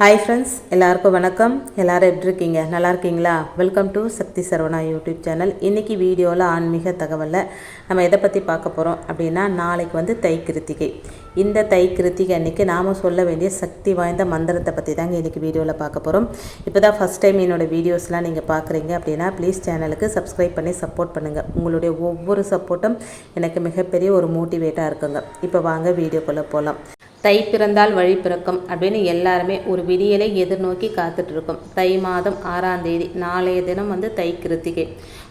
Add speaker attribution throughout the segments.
Speaker 1: hi friends எல்லாருக்கும் வணக்கம் எல்லோரும் எப்படி இருக்கீங்க நல்லா இருக்கீங்களா welcome to Shakti Saravana YouTube channel இன்றைக்கி வீடியோவில் ஆன்மீக தகவலில் நம்ம எதை பற்றி பார்க்க போகிறோம் அப்படின்னா நாளைக்கு வந்து தை கிருத்திகை இந்த தை கிருத்திகை அன்றைக்கி நாம் சொல்ல வேண்டிய சக்தி வாய்ந்த மந்திரத்தை பற்றி தாங்க இன்றைக்கி வீடியோவில் பார்க்க போகிறோம் இப்போ தான் ஃபஸ்ட் டைம் என்னோடய வீடியோஸ்லாம் நீங்கள் பார்க்குறீங்க அப்படின்னா ப்ளீஸ் சேனலுக்கு சப்ஸ்கிரைப் பண்ணி சப்போர்ட் பண்ணுங்கள் உங்களுடைய ஒவ்வொரு சப்போர்ட்டும் எனக்கு மிகப்பெரிய ஒரு மோட்டிவேட்டாக இருக்குங்க இப்போ வாங்க வீடியோக்குள்ளே போகலாம் தை பிறந்தால் வழி பிறக்கும் அப்படின்னு எல்லாருமே ஒரு விடியலை எதிர்நோக்கி காத்துட்ருக்கோம் தை மாதம் ஆறாம் தேதி நாளைய தினம் வந்து தை கிருத்திகை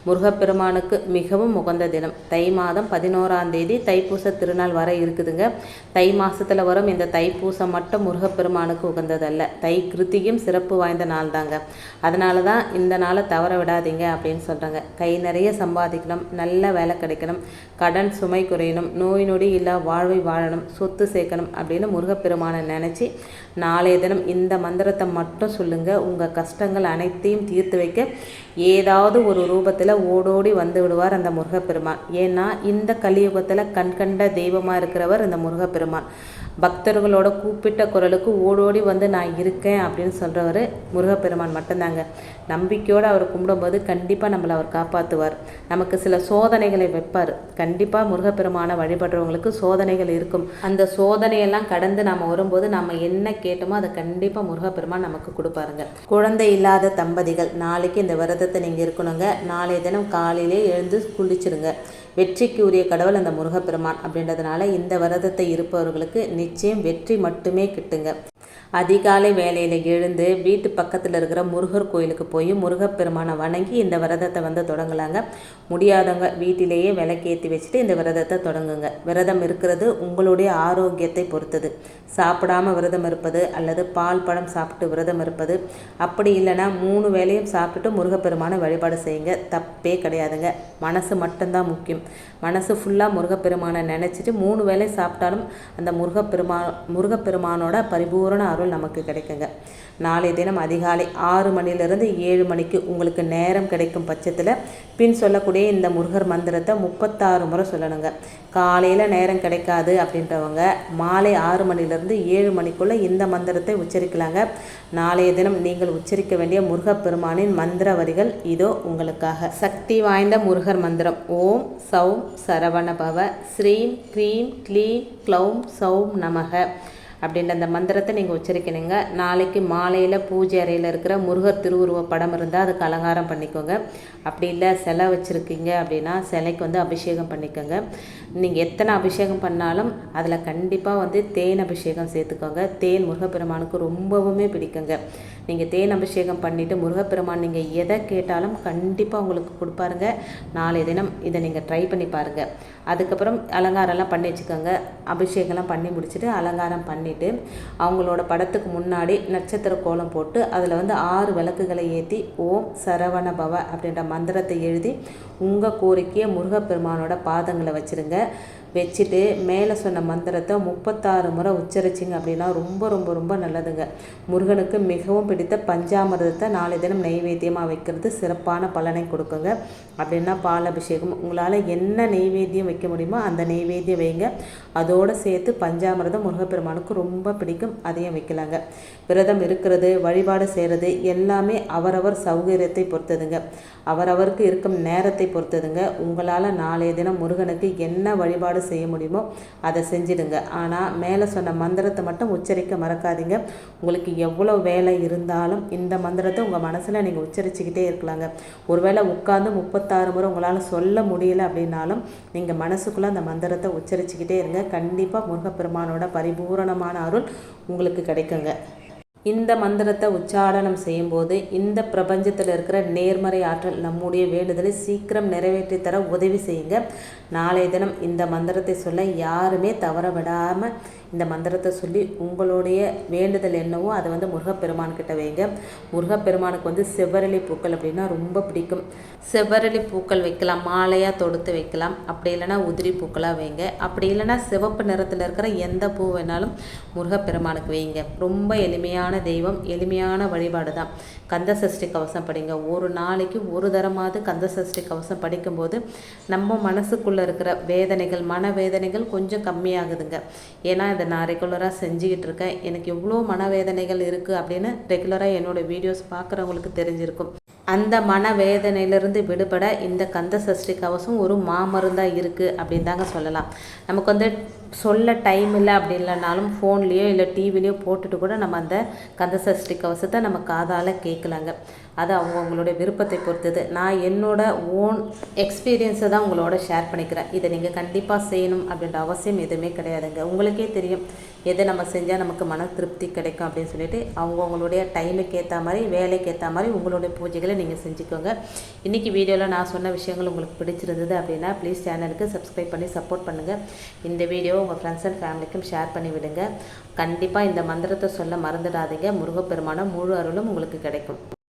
Speaker 1: முருகப்பெருமானுக்கு மிகவும் உகந்த தினம் தை மாதம் பதினோராம் தேதி தைப்பூச திருநாள் வர இருக்குதுங்க தை மாதத்தில் வரும் இந்த தைப்பூசம் மட்டும் முருகப்பெருமானுக்கு உகந்ததல்ல தை கிருத்தியும் சிறப்பு வாய்ந்த நாள் தாங்க அதனால தான் இந்த நாளை தவற விடாதீங்க அப்படின்னு சொல்கிறாங்க கை நிறைய சம்பாதிக்கணும் நல்ல வேலை கிடைக்கணும் கடன் சுமை குறையணும் நோய் நொடி இல்லா வாழ்வை வாழணும் சொத்து சேர்க்கணும் அப்படின்னு முருகப்பெருமானை நினச்சி நாளைய தினம் இந்த மந்திரத்தை மட்டும் சொல்லுங்கள் உங்கள் கஷ்டங்கள் அனைத்தையும் தீர்த்து வைக்க ஏதாவது ஒரு ரூபத்தில் ஓடோடி வந்து விடுவார் அந்த முருகப்பெருமான் ஏன்னா இந்த கலியுகத்தில் கண்கண்ட தெய்வமாக இருக்கிறவர் இந்த முருகப்பெருமான் பக்தர்களோட கூப்பிட்ட குரலுக்கு ஓடோடி வந்து நான் இருக்கேன் அப்படின்னு சொல்கிறவர் முருகப்பெருமான் மட்டும்தாங்க நம்பிக்கையோடு அவர் கும்பிடும்போது கண்டிப்பாக நம்மளை அவர் காப்பாற்றுவார் நமக்கு சில சோதனைகளை வைப்பார் கண்டிப்பாக முருகப்பெருமானை வழிபடுறவங்களுக்கு சோதனைகள் இருக்கும் அந்த சோதனையெல்லாம் கடந்து நாம் வரும்போது நம்ம என்ன கேட்டோமோ அதை கண்டிப்பாக முருகப்பெருமான் நமக்கு கொடுப்பாருங்க குழந்தை இல்லாத தம்பதிகள் நாளைக்கு இந்த விரதத்தை நீங்கள் இருக்கணுங்க நாளை தினம் காலையிலே எழுந்து குளிச்சிடுங்க வெற்றிக்கு உரிய கடவுள் அந்த முருகப்பெருமான் அப்படின்றதுனால இந்த விரதத்தை இருப்பவர்களுக்கு நிச்சயம் வெற்றி மட்டுமே கிட்டுங்க அதிகாலை வேலையில் எழுந்து வீட்டு பக்கத்தில் இருக்கிற முருகர் கோயிலுக்கு போய் முருகப்பெருமானை வணங்கி இந்த விரதத்தை வந்து தொடங்கலாங்க முடியாதவங்க வீட்டிலேயே விளக்கேற்றி வச்சுட்டு இந்த விரதத்தை தொடங்குங்க விரதம் இருக்கிறது உங்களுடைய ஆரோக்கியத்தை பொறுத்தது சாப்பிடாமல் விரதம் இருப்பது அல்லது பால் பழம் சாப்பிட்டு விரதம் இருப்பது அப்படி இல்லைன்னா மூணு வேலையும் சாப்பிட்டு முருகப்பெருமானை வழிபாடு செய்யுங்க தப்பே கிடையாதுங்க மனசு மட்டும்தான் முக்கியம் மனசு ஃபுல்லாக முருகப்பெருமானை நினச்சிட்டு மூணு வேலை சாப்பிட்டாலும் அந்த முருகப்பெருமா முருகப்பெருமானோட பரிபூர்ண பூரண அருள் நமக்கு கிடைக்குங்க நாளைய தினம் அதிகாலை ஆறு மணிலிருந்து ஏழு மணிக்கு உங்களுக்கு நேரம் கிடைக்கும் பட்சத்தில் பின் சொல்லக்கூடிய இந்த முருகர் மந்திரத்தை முப்பத்தாறு முறை சொல்லணுங்க காலையில் நேரம் கிடைக்காது அப்படின்றவங்க மாலை ஆறு மணிலிருந்து ஏழு மணிக்குள்ளே இந்த மந்திரத்தை உச்சரிக்கலாங்க நாளைய தினம் நீங்கள் உச்சரிக்க வேண்டிய முருகப்பெருமானின் மந்திர வரிகள் இதோ உங்களுக்காக சக்தி வாய்ந்த முருகர் மந்திரம் ஓம் சௌம் பவ ஸ்ரீம் க்ரீம் க்ளீம் க்ளௌம் சௌம் நமக அப்படின்ற அந்த மந்திரத்தை நீங்கள் உச்சரிக்கணுங்க நாளைக்கு மாலையில் பூஜை அறையில் இருக்கிற முருகர் திருவுருவ படம் இருந்தால் அதுக்கு அலங்காரம் பண்ணிக்கோங்க அப்படி இல்லை சிலை வச்சுருக்கீங்க அப்படின்னா சிலைக்கு வந்து அபிஷேகம் பண்ணிக்கோங்க நீங்கள் எத்தனை அபிஷேகம் பண்ணாலும் அதில் கண்டிப்பாக வந்து தேன் அபிஷேகம் சேர்த்துக்கோங்க தேன் முருகப்பெருமானுக்கு ரொம்பவுமே பிடிக்குங்க நீங்கள் தேன் அபிஷேகம் பண்ணிவிட்டு முருகப்பெருமான் நீங்கள் எதை கேட்டாலும் கண்டிப்பாக உங்களுக்கு கொடுப்பாருங்க நாளைய தினம் இதை நீங்கள் ட்ரை பண்ணி பாருங்கள் அதுக்கப்புறம் அலங்காரம்லாம் பண்ணி வச்சுக்கோங்க அபிஷேகம்லாம் பண்ணி முடிச்சுட்டு அலங்காரம் பண்ணிவிட்டு அவங்களோட படத்துக்கு முன்னாடி நட்சத்திர கோலம் போட்டு அதில் வந்து ஆறு விளக்குகளை ஏற்றி ஓம் சரவண பவ அப்படின்ற மந்திரத்தை எழுதி உங்கள் கோரிக்கையை முருகப்பெருமானோட பாதங்களை வச்சுருங்க வச்சுட்டு மேலே சொன்ன மந்திரத்தை முப்பத்தாறு முறை உச்சரிச்சிங்க அப்படின்னா ரொம்ப ரொம்ப ரொம்ப நல்லதுங்க முருகனுக்கு மிகவும் பிடித்த பஞ்சாமிரதத்தை நாளை தினம் நைவேத்தியமாக வைக்கிறது சிறப்பான பலனை கொடுக்குங்க அப்படின்னா பால் அபிஷேகம் உங்களால் என்ன நெய்வேத்தியம் வைக்க முடியுமோ அந்த நெய்வேத்தியம் வைங்க அதோடு சேர்த்து பஞ்சாமிரதம் முருகப்பெருமானுக்கு ரொம்ப பிடிக்கும் அதையும் வைக்கலாங்க விரதம் இருக்கிறது வழிபாடு செய்கிறது எல்லாமே அவரவர் சௌகரியத்தை பொறுத்ததுங்க அவரவருக்கு இருக்கும் நேரத்தை பொறுத்ததுங்க உங்களால் நாளைய தினம் முருகனுக்கு என்ன வழிபாடு எவ்வாறு செய்ய முடியுமோ அதை செஞ்சிடுங்க ஆனால் மேலே சொன்ன மந்திரத்தை மட்டும் உச்சரிக்க மறக்காதீங்க உங்களுக்கு எவ்வளோ வேலை இருந்தாலும் இந்த மந்திரத்தை உங்கள் மனசில் நீங்கள் உச்சரிச்சுக்கிட்டே இருக்கலாங்க ஒருவேளை உட்காந்து முப்பத்தாறு முறை உங்களால் சொல்ல முடியல அப்படின்னாலும் நீங்கள் மனசுக்குள்ளே அந்த மந்திரத்தை உச்சரிச்சுக்கிட்டே இருங்க கண்டிப்பாக முருகப்பெருமானோட பரிபூரணமான அருள் உங்களுக்கு கிடைக்குங்க இந்த மந்திரத்தை உச்சாரணம் செய்யும்போது இந்த பிரபஞ்சத்தில் இருக்கிற நேர்மறை ஆற்றல் நம்முடைய வேண்டுதலை சீக்கிரம் நிறைவேற்றி தர உதவி செய்யுங்க நாளைய தினம் இந்த மந்திரத்தை சொல்ல யாருமே தவற விடாமல் இந்த மந்திரத்தை சொல்லி உங்களுடைய வேண்டுதல் என்னவோ அதை வந்து முருகப்பெருமான்கிட்ட வைங்க முருகப்பெருமானுக்கு வந்து செவ்வரளி பூக்கள் அப்படின்னா ரொம்ப பிடிக்கும் செவ்வரளி பூக்கள் வைக்கலாம் மாலையாக தொடுத்து வைக்கலாம் அப்படி இல்லைனா உதிரி பூக்களாக வைங்க அப்படி இல்லைனா சிவப்பு நிறத்தில் இருக்கிற எந்த பூ வேணாலும் முருகப்பெருமானுக்கு வைங்க ரொம்ப எளிமையான தெய்வம் எளிமையான வழிபாடு தான் கந்த சஷ்டி கவசம் படிங்க ஒரு நாளைக்கு ஒரு தரமாவது கந்த சஷ்டி கவசம் படிக்கும்போது நம்ம மனசுக்குள்ளே இருக்கிற வேதனைகள் மன வேதனைகள் கொஞ்சம் கம்மியாகுதுங்க ஏன்னா அதை நான் ரெகுலராக செஞ்சுக்கிட்டு இருக்கேன் எனக்கு எவ்வளோ மனவேதனைகள் இருக்குது அப்படின்னு ரெகுலராக என்னோடய வீடியோஸ் பார்க்குறவங்களுக்கு தெரிஞ்சிருக்கும் அந்த மன வேதனையிலிருந்து விடுபட இந்த கந்த சஷ்டி கவசம் ஒரு மாமருந்தாக இருக்குது அப்படின்னு தாங்க சொல்லலாம் நமக்கு வந்து சொல்ல டைம் இல்லை அப்படி இல்லைனாலும் ஃபோன்லேயோ இல்லை டிவிலையோ போட்டுட்டு கூட நம்ம அந்த கந்த சஷ்டி கவசத்தை நம்ம காதால் கேட்கலாங்க அது அவங்கவுங்களுடைய விருப்பத்தை பொறுத்தது நான் என்னோடய ஓன் எக்ஸ்பீரியன்ஸை தான் உங்களோட ஷேர் பண்ணிக்கிறேன் இதை நீங்கள் கண்டிப்பாக செய்யணும் அப்படின்ற அவசியம் எதுவுமே கிடையாதுங்க உங்களுக்கே தெரியும் எதை நம்ம செஞ்சால் நமக்கு மன திருப்தி கிடைக்கும் அப்படின்னு சொல்லிட்டு அவங்கவுங்களுடைய டைமுக்கு ஏற்ற மாதிரி வேலைக்கு ஏற்ற மாதிரி உங்களுடைய பூஜைகளை முறையில் நீங்கள் செஞ்சுக்கோங்க இன்றைக்கி வீடியோவில் நான் சொன்ன விஷயங்கள் உங்களுக்கு பிடிச்சிருந்தது அப்படின்னா ப்ளீஸ் சேனலுக்கு சப்ஸ்கிரைப் பண்ணி சப்போர்ட் பண்ணுங்கள் இந்த வீடியோ உங்கள் ஃப்ரெண்ட்ஸ் அண்ட் ஃபேமிலிக்கும் ஷேர் பண்ணி விடுங்க கண்டிப்பாக இந்த மந்திரத்தை சொல்ல மறந்துடாதீங்க முருகப்பெருமான முழு அருளும் உங்களுக்கு கிடைக்கும்